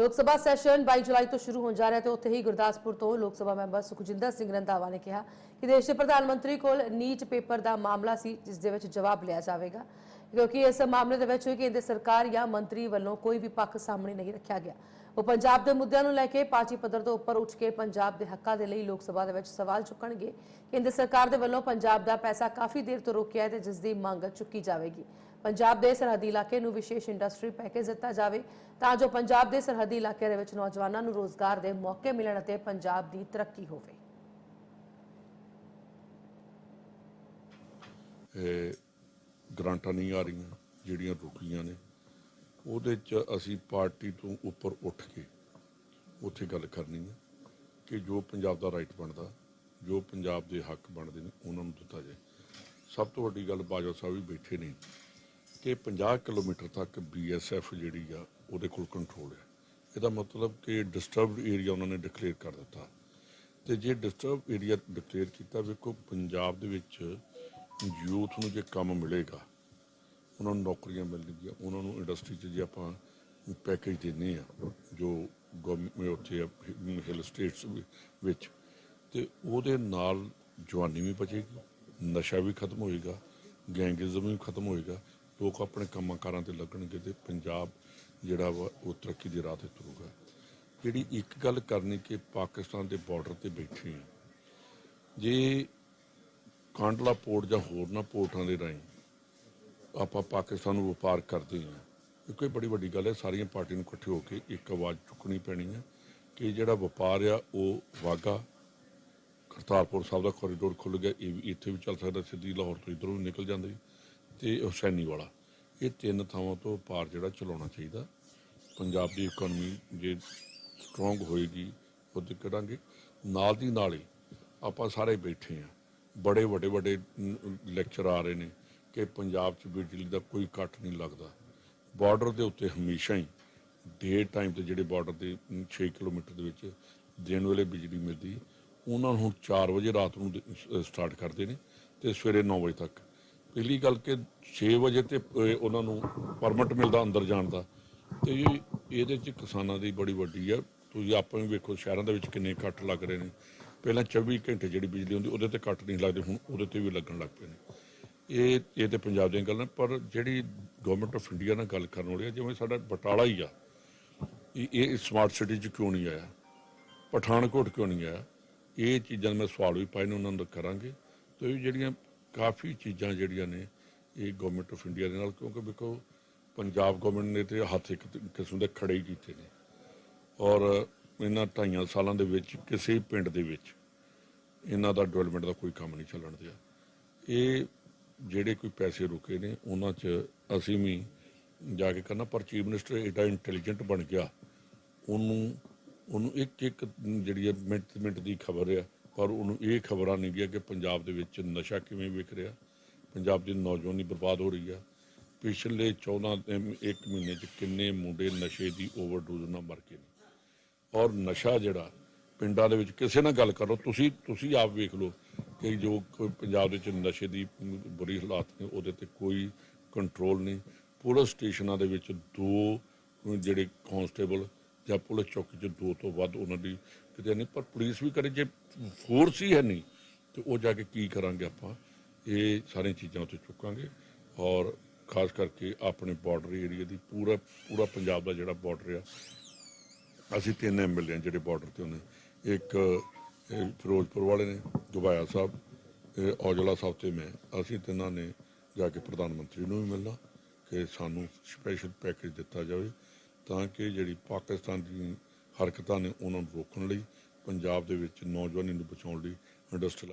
ਲੋਕ ਸਭਾ ਸੈਸ਼ਨ 22 ਜੁਲਾਈ ਤੋਂ ਸ਼ੁਰੂ ਹੋਣ ਜਾ ਰਿਹਾ ਤੇ ਉੱਥੇ ਹੀ ਗੁਰਦਾਸਪੁਰ ਤੋਂ ਲੋਕ ਸਭਾ ਮੈਂਬਰ ਸੁਖਜਿੰਦਰ ਸਿੰਘ ਰੰਧਾਵਾ ਨੇ ਕਿਹਾ ਕਿ ਦੇਸ਼ ਦੇ ਪ੍ਰਧਾਨ ਮੰਤਰੀ ਕੋਲ ਨੀਟ ਪੇਪਰ ਦਾ ਮਾਮਲਾ ਸੀ, ਜਿਸ ਦੇ ਵਿੱਚ ਜਵਾਬ ਲਿਆ ਜਾਵੇਗਾ। ਕਿਉਂਕਿ ਇਸ ਮਾਮਲੇ ਦੇ ਵਿੱਚ ਕੇਂਦਰ ਸਰਕਾਰ ਜਾਂ ਮੰਤਰੀ ਵੱਲੋਂ ਕੋਈ ਵੀ ਪੱਖ ਸਾਹਮਣੇ ਨਹੀਂ ਰੱਖਿਆ ਗਿਆ। ਉਹ ਪੰਜਾਬ ਦੇ ਮੁੱਦਿਆਂ ਨੂੰ ਲੈ ਕੇ ਪਾਰਟੀ ਪੱਧਰ ਤੋਂ ਉੱਪਰ ਉੱਠ ਕੇ ਪੰਜਾਬ ਦੇ ਹੱਕਾਂ ਦੇ ਲਈ ਲੋਕ ਸਭਾ ਦੇ ਵਿੱਚ ਸਵਾਲ ਚੁੱਕਣਗੇ। ਕੇਂਦਰ ਸਰਕਾਰ ਦੇ ਵੱਲੋਂ ਪੰਜਾਬ ਦਾ ਪੈਸਾ ਕਾਫੀ ਦੇਰ ਤੋਂ ਰੋਕਿਆ ਹੈ ਤੇ ਜਿਸ ਦੀ ਮੰਗ ਚੁੱਕੀ ਜਾਵੇਗੀ। ਪੰਜਾਬ ਦੇ ਸਰਹੱਦੀ ਇਲਾਕੇ ਨੂੰ ਵਿਸ਼ੇਸ਼ ਇੰਡਸਟਰੀ ਪੈਕੇਜ ਦਿੱਤਾ ਜਾਵੇ ਤਾਂ ਜੋ ਪੰਜਾਬ ਦੇ ਸਰਹੱਦੀ ਇਲਾਕੇ ਦੇ ਵਿੱਚ ਨੌਜਵਾਨਾਂ ਨੂੰ ਰੋਜ਼ਗਾਰ ਦੇ ਮੌਕੇ ਮਿਲਣ ਅਤੇ ਪੰਜਾਬ ਦੀ ਤਰੱਕੀ ਹੋਵੇ। ਇਹ ਗ੍ਰਾਂਟਾਂ ਨਹੀਂ ਆ ਰਹੀਆਂ, ਜਿਹੜੀਆਂ ਰੁਕੀਆਂ ਨੇ। ਉਹਦੇ 'ਚ ਅਸੀਂ ਪਾਰਟੀ ਤੋਂ ਉੱਪਰ ਉੱਠ ਕੇ ਉੱਥੇ ਗੱਲ ਕਰਨੀ ਹੈ ਕਿ ਜੋ ਪੰਜਾਬ ਦਾ ਰਾਈਟ ਬਣਦਾ, ਜੋ ਪੰਜਾਬ ਦੇ ਹੱਕ ਬਣਦੇ ਨੇ, ਉਹਨਾਂ ਨੂੰ ਦਿੱਤਾ ਜਾਏ। ਸਭ ਤੋਂ ਵੱਡੀ ਗੱਲ ਬਾਜਵਾ ਸਾਹਿਬ ਵੀ ਬੈਠੇ ਨੇ। ਕਿ 50 ਕਿਲੋਮੀਟਰ ਤੱਕ ਬੀਐਸਐਫ ਜਿਹੜੀ ਆ, ਉਹਦੇ ਕੋਲ ਕੰਟਰੋਲ ਹੈ ਇਹਦਾ ਮਤਲਬ ਕਿ ਡਿਸਟਰਬਡ ਏਰੀਆ ਉਹਨਾਂ ਨੇ ਡਿਕਲੇਅਰ ਕਰ ਦਿੱਤਾ। ਤੇ ਜੇ ਡਿਸਟਰਬ ਏਰੀਆ ਡਿਕਲੇਅਰ ਕੀਤਾ, ਵੇਖੋ, ਪੰਜਾਬ ਦੇ ਵਿੱਚ ਯੂਥ ਨੂੰ ਜੇ ਕੰਮ ਮਿਲੇਗਾ, ਉਹਨਾਂ ਨੂੰ ਨੌਕਰੀਆਂ ਮਿਲਣਗੀਆਂ, ਉਹਨਾਂ ਨੂੰ ਇੰਡਸਟਰੀ 'ਚ ਜੇ ਆਪਾਂ ਪੈਕੇਜ ਦਿੰਨੇ ਆ, ਜੋ ਗਵਰਨਮੈਂਟ ਉੱਥੇ ਹਿਲ ਸਟੇਟਸ ਵਿੱਚ, ਤੇ ਉਹਦੇ ਨਾਲ ਜਵਾਨੀ ਵੀ ਬਚੇਗੀ, ਨਸ਼ਾ ਵੀ ਖਤਮ ਹੋਏਗਾ, ਗੈਂਗਿਜ਼ਮ ਵੀ ਖਤਮ ਹੋਏਗਾ ਲੋਕ ਆਪਣੇ ਕੰਮਾਂ ਕਾਰਾਂ ਤੇ ਲੱਗਣਗੇ ਤੇ ਪੰਜਾਬ ਜਿਹੜਾ ਵਾ, ਉਹ ਤਰੱਕੀ ਦੀ ਰਾਹ ਤੇ ਤੁਰੂਗਾ। ਜਿਹੜੀ ਇੱਕ ਗੱਲ ਕਰਨੀ ਕਿ ਪਾਕਿਸਤਾਨ ਦੇ ਬਾਰਡਰ ਤੇ ਬੈਠੇ ਆ। ਜੇ ਕਾਂਡਲਾ ਪੋਰਟ ਜਾਂ ਹੋਰਨਾਂ ਪੋਰਟਾਂ ਦੇ ਰਾਹੀਂ ਆਪਾਂ ਪਾਕਿਸਤਾਨ ਨੂੰ ਵਪਾਰ ਕਰਦੇ ਹਾਂ ਇਹ ਕੋਈ ਬੜੀ ਵੱਡੀ ਗੱਲ ਹੈ, ਸਾਰੀਆਂ ਪਾਰਟੀਆਂ ਨੂੰ ਇਕੱਠੇ ਹੋ ਕੇ ਇੱਕ ਆਵਾਜ਼ ਚੁੱਕਣੀ ਪੈਣੀ ਹੈ ਕਿ ਜਿਹੜਾ ਵਪਾਰ ਆ, ਉਹ ਵਾਗਾ ਕਰਤਾਰਪੁਰ ਸਾਹਿਬ ਦਾ ਕੋਰੀਡੋਰ ਖੁੱਲ ਗਿਆ, ਇਹ ਵੀ ਇੱਥੇ ਵੀ ਚੱਲ ਸਕਦਾ, ਸਿੱਧੀ ਲਾਹੌਰ ਤੋਂ ਇਧਰੋਂ ਵੀ ਨਿਕਲ ਜਾਂਦੀ। ਤੇ ਹੁਸੈਨੀ ਵਾਲਾ। ਇਹ ਤਿੰਨ ਥਾਵਾਂ ਤੋਂ ਪਾਰ ਜਿਹੜਾ ਚਲਾਉਣਾ ਚਾਹੀਦਾ। ਪੰਜਾਬ ਦੀ ਇਕਨੋਮੀ ਜੇ ਸਟਰੋਂਗ ਹੋਏਗੀ ਉਹਦੇ ਕਰਾਂਗੇ। ਨਾਲ ਦੀ ਨਾਲ ਹੀ ਆਪਾਂ ਸਾਰੇ ਬੈਠੇ ਆ ਬੜੇ ਵੱਡੇ ਵੱਡੇ ਲੈਕਚਰ ਆ ਰਹੇ ਨੇ ਕਿ ਪੰਜਾਬ 'ਚ ਬਿਜਲੀ ਦਾ ਕੋਈ ਕੱਟ ਨਹੀਂ ਲੱਗਦਾ। ਬਾਰਡਰ ਦੇ ਉੱਤੇ ਹਮੇਸ਼ਾ ਹੀ ਡੇ ਟਾਈਮ ਤੇ ਜਿਹੜੇ ਬਾਰਡਰ ਦੇ 6 ਕਿਲੋਮੀਟਰ ਦੇ ਵਿੱਚ ਦਿਨ ਵੇਲੇ ਬਿਜਲੀ ਮਿਲਦੀ। ਉਹਨਾਂ ਨੂੰ ਹੁਣ 4 ਵਜੇ ਰਾਤ ਨੂੰ ਸਟਾਰਟ ਕਰਦੇ ਨੇ ਤੇ ਸਵੇਰੇ 9 ਵਜੇ ਤੱਕ। ਪਹਿਲੀ ਗੱਲ ਕਿ 6 ਵਜੇ ਤੇ ਉਹਨਾਂ ਨੂੰ ਪਰਮਿਟ ਮਿਲਦਾ ਅੰਦਰ ਜਾਣ ਦਾ। ਤੇ ਇਹ- ਇਹਦੇ 'ਚ ਕਿਸਾਨਾਂ ਦੀ ਬੜੀ ਵੱਡੀ ਆ। ਤੁਸੀਂ ਆਪਾਂ ਵੀ ਵੇਖੋ, ਸ਼ਹਿਰਾਂ ਦੇ ਵਿੱਚ ਕਿੰਨੇ ਕੱਟ ਲੱਗ ਰਹੇ ਨੇ। ਪਹਿਲਾਂ 24 ਘੰਟੇ ਜਿਹੜੀ ਬਿਜਲੀ ਹੁੰਦੀ, ਉਹਦੇ ਤੇ ਕੱਟ ਨਹੀਂ ਲੱਗਦੇ, ਹੁਣ ਉਹਦੇ ਤੇ ਵੀ ਲੱਗਣ ਲੱਗ ਪਏ ਨੇ। ਇਹ ਇਹ ਤੇ ਪੰਜਾਬ ਦੀਆਂ ਗੱਲਾਂ, ਪਰ ਜਿਹੜੀ ਗਵਰਨਮੈਂਟ ਆਫ ਇੰਡੀਆ ਨਾਲ ਗੱਲ ਕਰਨ ਵਾਲੀ ਆ, ਜਿਵੇਂ ਸਾਡਾ ਬਟਾਲਾ ਹੀ ਆ। ਇਹ- ਸਮਾਰਟ ਸਿਟੀ 'ਚ ਕਿਉਂ ਨਹੀਂ ਆਇਆ? ਪਠਾਨਕੋਟ ਕਿਉਂ ਨਹੀਂ ਆਇਆ? ਇਹ ਚੀਜ਼ਾਂ ਮੈਂ ਸਵਾਲ ਵੀ ਪਾਏ ਨੇ, ਉਹਨਾਂ ਨੂੰ ਕਰਾਂਗੇ। ਤੇ ਇਹ ਜਿਹੜੀਆਂ ਕਾਫੀ ਚੀਜ਼ਾਂ ਜਿਹੜੀਆਂ ਨੇ ਇਹ ਗਵਰਨਮੈਂਟ ਆਫ ਇੰਡੀਆ ਦੇ ਨਾਲ, ਕਿਉਂਕਿ ਵੇਖੋ, ਪੰਜਾਬ ਗਵਰਨਮੈਂਟ ਨੇ ਤੇ ਹੱਥ ਇੱਕ ਕਿਸਮ ਦੇ ਖੜੇ ਹੀ ਕੀਤੇ ਨੇ। ਔਰ ਇਹਨਾਂ ਢਾਈਆਂ ਸਾਲਾਂ ਦੇ ਵਿੱਚ ਕਿਸੇ ਪਿੰਡ ਦੇ ਵਿੱਚ ਇਹਨਾਂ ਦਾ ਡਿਵੈਲਪਮੈਂਟ ਦਾ ਕੋਈ ਕੰਮ ਨਹੀਂ ਚੱਲਣ ਦਿਆ। ਇਹ ਜਿਹੜੇ ਕੋਈ ਪੈਸੇ ਰੁਕੇ ਨੇ, ਉਹਨਾਂ 'ਚ ਅਸੀਂ ਵੀ ਜਾ ਕੇ ਕਰਨਾ ਪਰ ਚੀਫ ਮਿਨਿਸਟਰ ਏਡਾ ਇੰਟੈਲੀਜੈਂਟ ਬਣ ਗਿਆ। ਉਹਨੂੰ ਉਹਨੂੰ ਇੱਕ ਇੱਕ ਜਿਹੜੀ ਹੈ ਮਿੰਟ ਮਿੰਟ ਦੀ ਖਬਰ ਆ ਪਰ ਉਹਨੂੰ ਇਹ ਖਬਰਾਂ ਨਹੀਂ ਗਿਆ ਕਿ ਪੰਜਾਬ ਦੇ ਵਿੱਚ ਨਸ਼ਾ ਕਿਵੇਂ ਵਿਕ ਰਿਹਾ। ਪੰਜਾਬ ਦੀ ਨੌਜਵਾਨੀ ਬਰਬਾਦ ਹੋ ਰਹੀ ਆ। ਪਿਛਲੇ 14 ਦਿਨ- ਇੱਕ ਮਹੀਨੇ 'ਚ ਕਿੰਨੇ ਮੁੰਡੇ ਨਸ਼ੇ ਦੀ ਓਵਰਡੋਜ਼ ਨਾਲ ਮਰ ਗਏ ਨੇ। ਔਰ ਨਸ਼ਾ ਜਿਹੜਾ, ਪਿੰਡਾਂ ਦੇ ਵਿੱਚ ਕਿਸੇ ਨਾਲ ਗੱਲ ਕਰੋ, ਤੁਸੀਂ ਤੁਸੀਂ ਆਪ ਵੇਖ ਲਓ ਕਿ ਜੋ ਪੰਜਾਬ ਦੇ ਵਿੱਚ ਨਸ਼ੇ ਦੀ ਬੁਰੀ ਹਾਲਾਤ ਨੇ, ਉਹਦੇ ਤੇ ਕੋਈ ਕੰਟਰੋਲ ਨਹੀਂ। ਪੁਲਿਸ ਸਟੇਸ਼ਨਾਂ ਦੇ ਵਿੱਚ ਦੋ ਜਿਹੜੇ ਕਾਂਸਟੇਬਲ ਜਾਂ ਪੁਲਿਸ ਚੌਕੀ 'ਚ ਦੋ ਤੋਂ ਵੱਧ ਉਹਨਾਂ ਦੀ ਕਿਤੇ ਨਹੀਂ, ਪਰ ਪੁਲਿਸ ਵੀ ਕਰੇ, ਜੇ ਫੋਰਸ ਹੀ ਹੈ ਨਹੀਂ, ਤੇ ਉਹ ਜਾ ਕੇ ਕੀ ਕਰਾਂਗੇ ਆਪਾਂ? ਇਹ ਸਾਰੀਆਂ ਚੀਜ਼ਾਂ ਉੱਤੇ ਚੁੱਕਾਂਗੇ ਔਰ ਖਾਸ ਕਰਕੇ ਆਪਣੇ ਬਾਰਡਰ ਏਰੀਆ ਦੀ ਪੂਰਾ ਪੂਰਾ ਪੰਜਾਬ ਦਾ ਜਿਹੜਾ ਬਾਰਡਰ ਆ, ਅਸੀਂ ਤਿੰਨ ਐਮਐਲਏ ਜਿਹੜੇ ਬਾਰਡਰ ਤੇ ਹੁੰਦੇ ਇੱਕ ਫਿਰੋਜ਼ਪੁਰ ਵਾਲੇ ਨੇ ਗਵਾਇਆ ਸਾਹਿਬ ਔਜਲਾ ਸਾਹਿਬ ਤੇ ਮੈਂ, ਅਸੀਂ ਤਿੰਨਾਂ ਨੇ ਜਾ ਕੇ ਪ੍ਰਧਾਨ ਮੰਤਰੀ ਨੂੰ ਵੀ ਮਿਲਣਾ, ਕਿ ਸਾਨੂੰ ਸਪੈਸ਼ਲ ਪੈਕੇਜ ਦਿੱਤਾ ਜਾਵੇ। ਤਾਂ ਕਿ ਜਿਹੜੀ ਪਾਕਿਸਤਾਨ ਦੀ ਹਰਕਤਾਂ ਨੇ ਉਹਨਾਂ ਨੂੰ ਰੋਕਣ ਲਈ ਪੰਜਾਬ ਦੇ ਵਿੱਚ ਨੌਜਵਾਨੀ ਨੂੰ ਬਚਾਉਣ ਲਈ ਇੰਡਸਟਰੀ